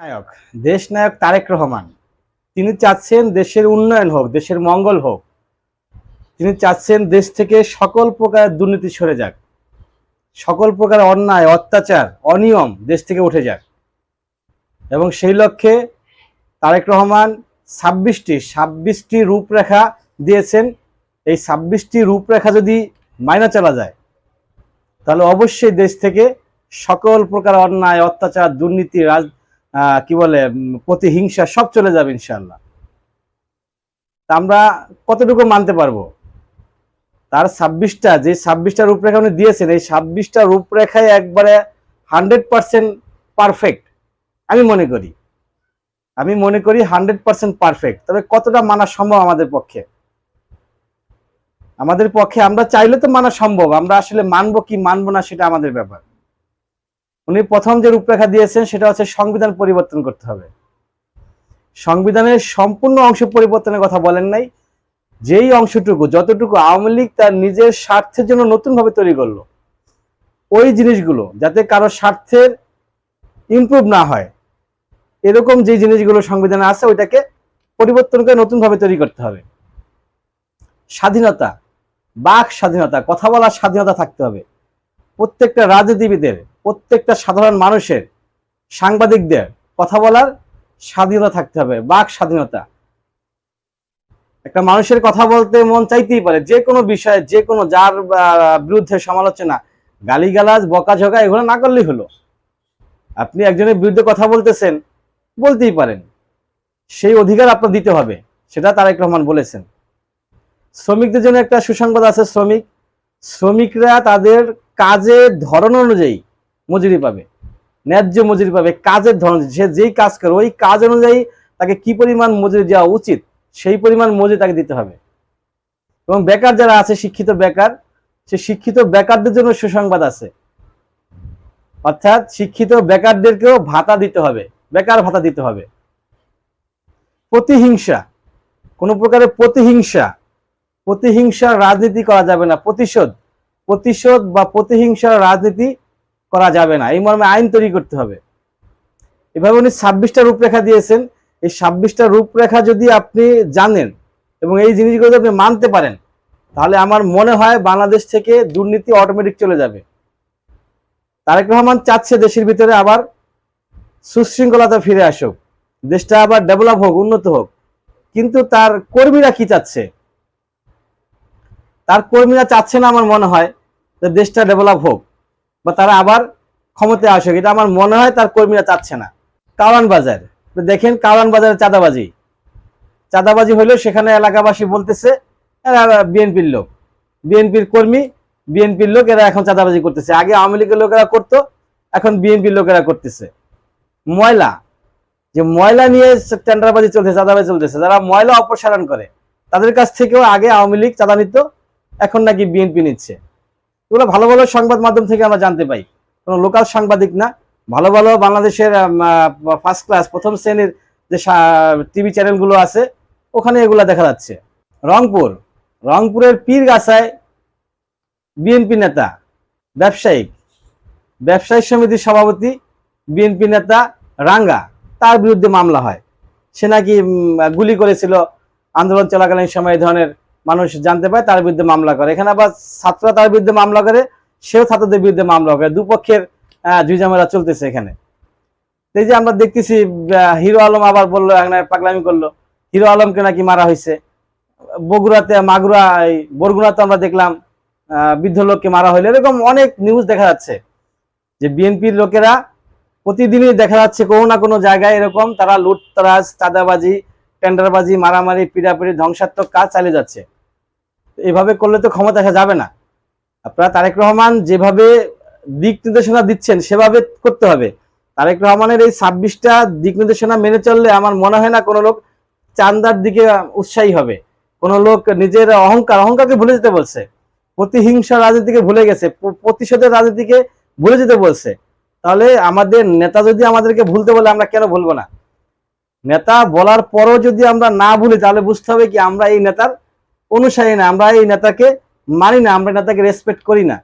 নায়ক। দেশ নায়ক তারেক রহমান। তিনি চাচ্ছেন দেশের উন্নয়ন হোক, দেশের মঙ্গল হোক। তিনি চাচ্ছেন দেশ থেকে সকল প্রকার দুর্নীতি সরে যাক। সকল প্রকার অন্যায়, অত্যাচার, অনিয়ম দেশ থেকে উঠে যাক। এবং সেই লক্ষ্যে তারেক রহমান ছাব্বিশটি ছাব্বিশটি রূপরেখা দিয়েছেন। এই ছাব্বিশটি রূপরেখা যদি মাইনা চলা যায়, তাহলে অবশ্যই দেশ থেকে সকল প্রকার অন্যায়, অত্যাচার, দুর্নীতি, রাজ কি বলে প্রতিহিংসা সব চলে যাবে ইনশাল্লাহ তা আমরা কতটুকু মানতে পারব? তার ছাব্বিশটা, যে ছাব্বিশটা রূপরেখা উনি দিয়েছেন, এই ছাব্বিশটা রূপরেখায় একবারে হান্ড্রেড পার্সেন্ট পারফেক্ট, আমি মনে করি। আমি মনে করি হান্ড্রেড পার্সেন্ট পারফেক্ট। তবে কতটা মানা সম্ভব আমাদের পক্ষে? আমাদের পক্ষে আমরা চাইলে তো মানা সম্ভব, আমরা আসলে মানবো কি মানবো না সেটা আমাদের ব্যাপার। উনি প্রথম যে রূপরেখা দিয়েছেন, সেটা হচ্ছে সংবিধান পরিবর্তন করতে হবে। সংবিধানের সম্পূর্ণ অংশ পরিবর্তনের কথা বলেন নাই। যেই অংশটুকু, যতটুকু আওয়ামী লীগ তার নিজের স্বার্থের জন্য নতুনভাবে তৈরি করল, ওই জিনিসগুলো যাতে কারও স্বার্থের ইমপ্রুভ না হয়, এরকম যে জিনিসগুলো সংবিধানে আছে, ওইটাকে পরিবর্তন করে নতুনভাবে তৈরি করতে হবে। স্বাধীনতা, বাক স্বাধীনতা, কথা বলার স্বাধীনতা থাকতে হবে। প্রত্যেকটা রাজনীতিবিদের, প্রত্যেকটা সাধারণ মানুষের, সাংবাদিকদের কথা বলার স্বাধীনতা থাকতে হবে, বাক স্বাধীনতা। একটা মানুষের কথা বলতে মন চাইতেই পারে, যে কোনো বিষয়ে, যে কোনো যার বিরুদ্ধে সমালোচনা, গালিগালাজ, বকাঝকা, এগুলো না করলেই হলো। আপনি একজনের বিরুদ্ধে কথা বলতেছেন, বলতেই পারেন। সেই অধিকার আপনার দিতে হবে, সেটা তারেক রহমান বলেছেন। শ্রমিকদের জন্য একটা সুসংবাদ আছে, শ্রমিক শ্রমিকরা তাদের কাজের ধরন অনুযায়ী মজুরি পাবে, ন্যায্য মজুরি পাবে, কাজের ধরন। সে যেই কাজ করে, ওই কাজ অনুযায়ী তাকে কি পরিমাণ মজুরি দেওয়া উচিত, সেই পরিমাণ মজুরি তাকে দিতে হবে। এবং বেকার যারা আছে, শিক্ষিত বেকার, সে শিক্ষিত বেকারদের জন্য সুসংবাদ আছে। অর্থাৎ শিক্ষিত বেকারদেরকেও ভাতা দিতে হবে, বেকার ভাতা দিতে হবে। প্রতিহিংসা, কোনো প্রকারের প্রতিহিংসা প্রতিহিংসার রাজনীতি করা যাবে না, প্রতিশোধ। প্রতিশোধ বা প্রতিহিংসার রাজনীতি করা যাবে না। এই মর্মে আইন তৈরি করতে হবে। এভাবে উনি ছাব্বিশটা রূপরেখা দিয়েছেন। এই ছাব্বিশটা রূপরেখা যদি আপনি জানেন এবং এই জিনিসগুলো যদি আপনি মানতে পারেন, তাহলে আমার মনে হয় বাংলাদেশ থেকে দুর্নীতি অটোমেটিক চলে যাবে। তারেক রহমান চাচ্ছে দেশের ভিতরে আবার সুশৃঙ্খলতা ফিরে আসুক। দেশটা আবার ডেভেলপ হোক, উন্নত হোক। কিন্তু তার কর্মীরা কি চাচ্ছে? তার কর্মীরা চাচ্ছে না আমার মনে হয় যে দেশটা ডেভেলপ হোক, বা তারা আবার ক্ষমতায় আসুক। এটা আমার মনে হয় তার কর্মীরা চাচ্ছে না। কাওয়ান বাজার দেখেন কাওয়ান বাজারে চাঁদাবাজি। চাঁদাবাজি হলেও সেখানে এলাকাবাসী বলতেছে বিএনপির লোক। বিএনপির কর্মী, বিএনপির লোক, এরা এখন চাঁদাবাজি করতেছে। আগে আওয়ামী লীগের লোকেরা করতো, এখন বিএনপির লোকেরা করতেছে। ময়লা, যে ময়লা নিয়ে টেন্ডারবাজি চলতেছে, চাঁদাবাজি চলতেছে, যারা ময়লা অপসারণ করে, তাদের কাছ থেকেও আগে আওয়ামী লীগ চাঁদা নিত এখন নাকি বিএনপি নিচ্ছে। এগুলো ভালো ভালো সংবাদ মাধ্যম থেকে আমরা জানতে পাই। কোনো লোকাল সাংবাদিক না। ভালো ভালো বাংলাদেশের ফার্স্ট ক্লাস প্রথম শ্রেণির যে টিভি চ্যানেলগুলো আছে, ওখানে এগুলা দেখা যাচ্ছে। রংপুর, রংপুরের পীরগাছায় বিএনপি নেতা, ব্যবসায়িক, ব্যবসায়ী সমিতির সভাপতি বিএনপি নেতা রাঙ্গা, তার বিরুদ্ধে মামলা হয়। সে নাকি গুলি করেছিল আন্দোলন চলাকালীন সময় ধরনের মানুষ জানতে পায়, তার বিরুদ্ধে মামলা করে। এখানে আবার ছাত্ররা তার বিরুদ্ধে মামলা করে, সেও ছাত্রদের বিরুদ্ধে মামলা করে। দুপক্ষের জুই ঝামেলা চলতেছে এখানে। এই যে আমরা দেখতেছি হিরো আলম আবার বলল পাগলামি করল। হিরো আলমকে নাকি মারা হয়েছে। বগুড়াতে, মাগুরা, এই বরগুড়াতে আমরা দেখলাম বৃদ্ধ লোককে মারা হইল এরকম অনেক নিউজ দেখা যাচ্ছে যে বিএনপির লোকেরা প্রতিদিনই দেখা যাচ্ছে কোনো না কোনো জায়গায় এরকম তারা লুটতরাজ, চাঁদাবাজি টেন্ডারবাজি, মারামারি, পিড়াপিড়ি, ধ্বংসাত্মক কাজ চালিয়ে যাচ্ছে। এভাবে করলে তো ক্ষমতা আসা যাবে না। আপনারা তারেক রহমান যেভাবে দিক নির্দেশনা দিচ্ছেন, সেভাবে করতে হবে। তারেক রহমানের এই ছাব্বিশটা দিক নির্দেশনা মেনে চললে আমার মনে হয় না কোনো লোক চান্দার দিকে উৎসাহী হবে। কোনো লোক নিজের অহংকার, অহংকারকে ভুলে যেতে বলছে। প্রতিহিংসা রাজনীতিকে ভুলে গেছে প্রতিশোধের রাজনীতিকে ভুলে যেতে বলছে। তাহলে আমাদের নেতা যদি আমাদেরকে ভুলতে বলে, আমরা কেন ভুলবো না? নেতা বলার পরও যদি আমরা না ভুলি, তাহলে বুঝতে হবে কি আমরা এই নেতার অনুসারী না, আমরা এই নেতাকে মানি না, আমরা নেতাকে রেসপেক্ট করি না।